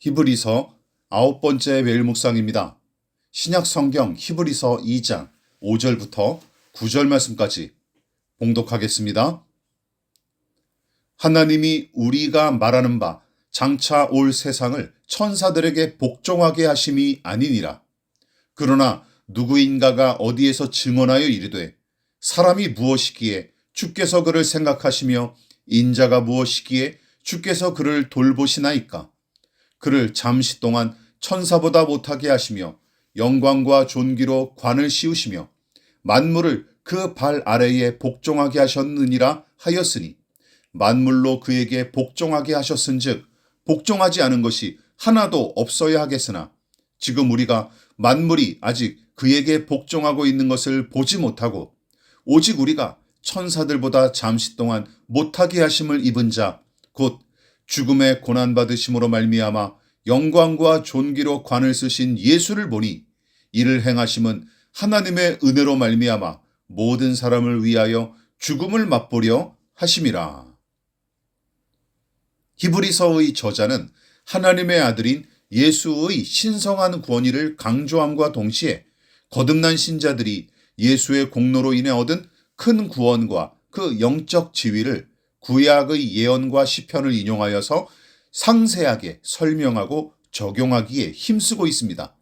히브리서 아홉 번째 매일 묵상입니다. 신약 성경 히브리서 2장 5절부터 9절 말씀까지 봉독하겠습니다. 하나님이 우리가 말하는 바 장차 올 세상을 천사들에게 복종하게 하심이 아니니라. 그러나 누구인가가 어디에서 증언하여 이르되 사람이 무엇이기에 주께서 그를 생각하시며 인자가 무엇이기에 주께서 그를 돌보시나이까. 그를 잠시 동안 천사보다 못하게 하시며 영광과 존귀로 관을 씌우시며 만물을 그 발 아래에 복종하게 하셨느니라 하였으니 만물로 그에게 복종하게 하셨은즉 복종하지 않은 것이 하나도 없어야 하겠으나 지금 우리가 만물이 아직 그에게 복종하고 있는 것을 보지 못하고 오직 우리가 천사들보다 잠시 동안 못하게 하심을 입은 자 곧 죽음의 고난 받으심으로 말미암아 영광과 존귀로 관을 쓰신 예수를 보니 이를 행하심은 하나님의 은혜로 말미암아 모든 사람을 위하여 죽음을 맛보려 하심이라. 히브리서의 저자는 하나님의 아들인 예수의 신성한 권위를 강조함과 동시에 거듭난 신자들이 예수의 공로로 인해 얻은 큰 구원과 그 영적 지위를 구약의 예언과 시편을 인용하여서 상세하게 설명하고 적용하기에 힘쓰고 있습니다.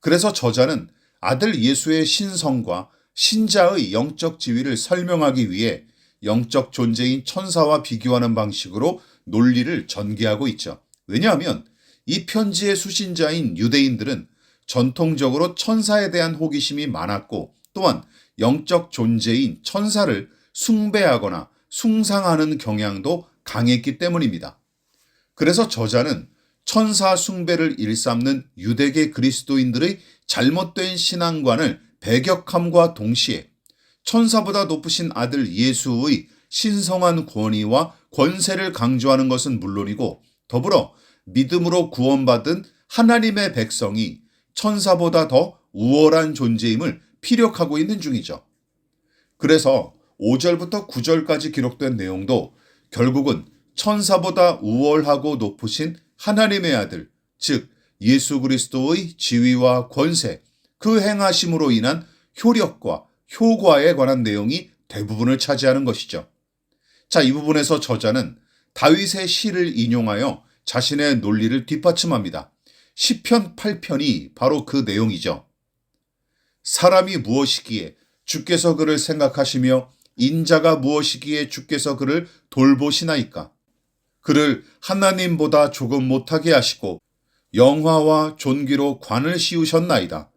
그래서 저자는 아들 예수의 신성과 신자의 영적 지위를 설명하기 위해 영적 존재인 천사와 비교하는 방식으로 논리를 전개하고 있죠. 왜냐하면 이 편지의 수신자인 유대인들은 전통적으로 천사에 대한 호기심이 많았고 또한 영적 존재인 천사를 숭배하거나 숭상하는 경향도 강했기 때문입니다. 그래서 저자는 천사 숭배를 일삼는 유대계 그리스도인들의 잘못된 신앙관을 배격함과 동시에 천사보다 높으신 아들 예수의 신성한 권위와 권세를 강조하는 것은 물론이고 더불어 믿음으로 구원받은 하나님의 백성이 천사보다 더 우월한 존재임을 피력하고 있는 중이죠. 그래서 5절부터 9절까지 기록된 내용도 결국은 천사보다 우월하고 높으신 하나님의 아들, 즉 예수 그리스도의 지위와 권세, 그 행하심으로 인한 효력과 효과에 관한 내용이 대부분을 차지하는 것이죠. 자, 이 부분에서 저자는 다윗의 시를 인용하여 자신의 논리를 뒷받침합니다. 시편 8편이 바로 그 내용이죠. 사람이 무엇이기에 주께서 그를 생각하시며 인자가 무엇이기에 주께서 그를 돌보시나이까? 그를 하나님보다 조금 못하게 하시고 영화와 존귀로 관을 씌우셨나이다.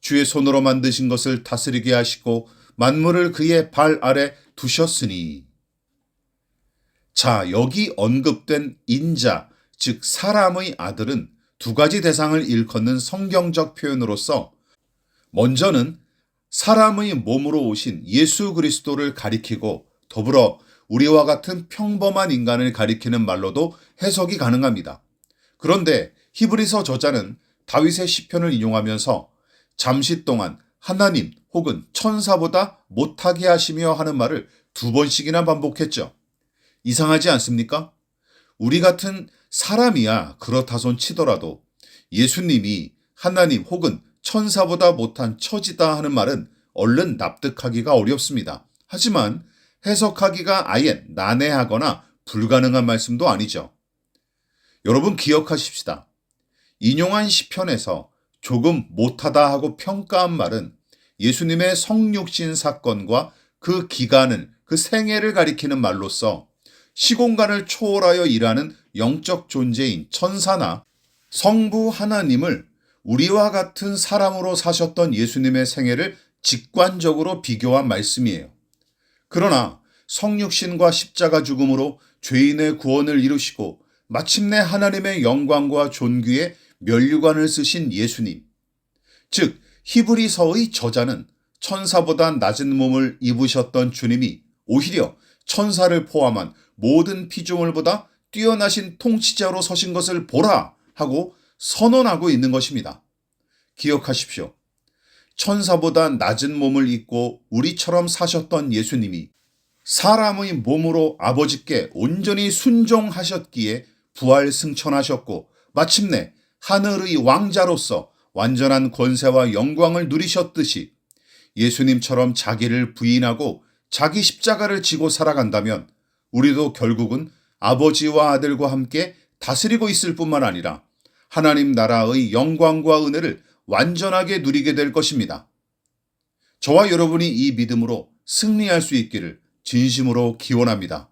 주의 손으로 만드신 것을 다스리게 하시고 만물을 그의 발 아래 두셨으니. 자, 여기 언급된 인자, 즉 사람의 아들은 두 가지 대상을 일컫는 성경적 표현으로서 먼저는 사람의 몸으로 오신 예수 그리스도를 가리키고 더불어 우리와 같은 평범한 인간을 가리키는 말로도 해석이 가능합니다. 그런데 히브리서 저자는 다윗의 시편을 인용하면서 잠시 동안 하나님 혹은 천사보다 못하게 하시며 하는 말을 두 번씩이나 반복했죠. 이상하지 않습니까? 우리 같은 사람이야 그렇다손 치더라도 예수님이 하나님 혹은 천사보다 못한 처지다 하는 말은 얼른 납득하기가 어렵습니다. 하지만 해석하기가 아예 난해하거나 불가능한 말씀도 아니죠. 여러분 기억하십시다. 인용한 시편에서 조금 못하다 하고 평가한 말은 예수님의 성육신 사건과 그 기간을, 그 생애를 가리키는 말로서 시공간을 초월하여 일하는 영적 존재인 천사나 성부 하나님을 우리와 같은 사람으로 사셨던 예수님의 생애를 직관적으로 비교한 말씀이에요. 그러나 성육신과 십자가 죽음으로 죄인의 구원을 이루시고 마침내 하나님의 영광과 존귀에 면류관을 쓰신 예수님. 즉, 히브리서의 저자는 천사보다 낮은 몸을 입으셨던 주님이 오히려 천사를 포함한 모든 피조물보다 뛰어나신 통치자로 서신 것을 보라 하고 선언하고 있는 것입니다. 기억하십시오. 천사보다 낮은 몸을 입고 우리처럼 사셨던 예수님이 사람의 몸으로 아버지께 온전히 순종하셨기에 부활 승천하셨고 마침내 하늘의 왕자로서 완전한 권세와 영광을 누리셨듯이 예수님처럼 자기를 부인하고 자기 십자가를 지고 살아간다면 우리도 결국은 아버지와 아들과 함께 다스리고 있을 뿐만 아니라 하나님 나라의 영광과 은혜를 완전하게 누리게 될 것입니다. 저와 여러분이 이 믿음으로 승리할 수 있기를 진심으로 기원합니다.